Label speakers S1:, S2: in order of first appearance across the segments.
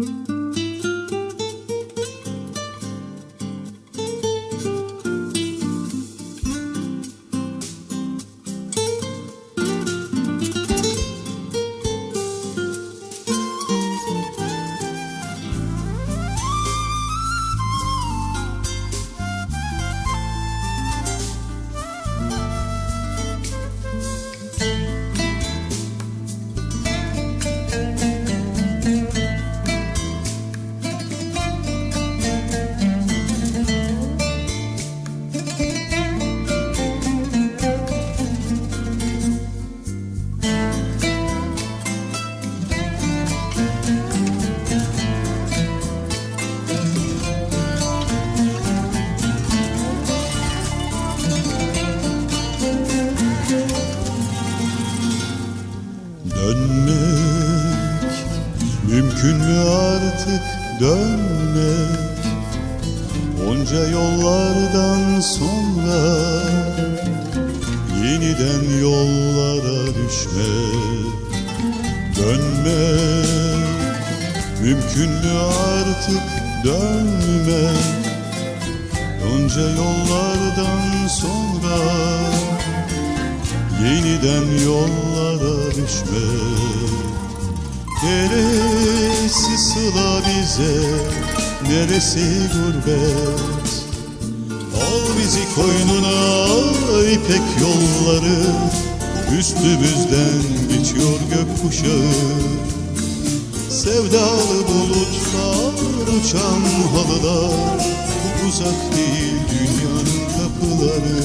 S1: Dönmek mümkün mü artık dönmek? Onca yollardan sonra Yeniden yollara düşmek Dönmek. Mümkün mü artık dönmek? Onca yollardan sonra Yeniden yollara düşmek Neresi sıla bize Neresi gurbet? Al bizi koynuna ipek yolları Üstümüzden geçiyor gökkuşağı. Sevdalı bulutlar uçan halılar Uzak değil dünyanın kapıları.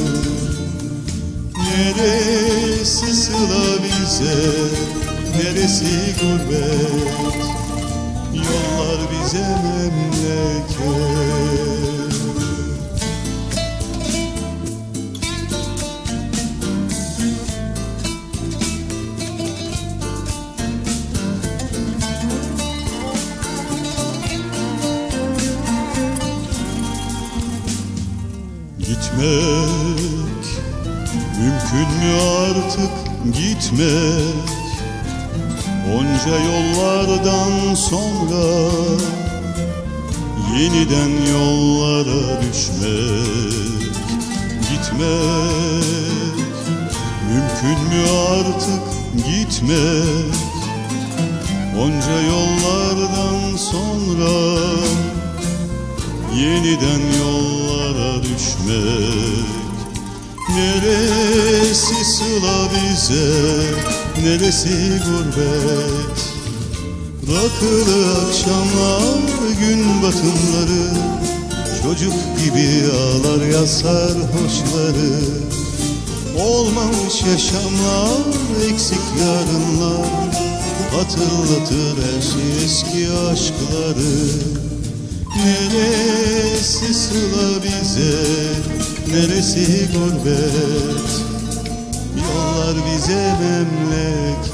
S1: Neresi sıla bize, neresi gurbet? Yollar bize memleket. Gitmek Mümkün mü artık? Gitmek Onca yollardan sonra Yeniden yollara düşmek Gitmek. Mümkün mü artık gitmek? Onca yollardan sonra Yeniden yollara düşmek Neresi sıla bize, neresi gurbet? Rakılı akşamlar, gün batımları. Çocuk gibi ağlar ya sarhoşları. Olmamış yaşamlar, eksik yarınlar. Hatırlatır her şey eski aşkları. Neresi sıla bize, neresi gurbet? Yollar bize memleket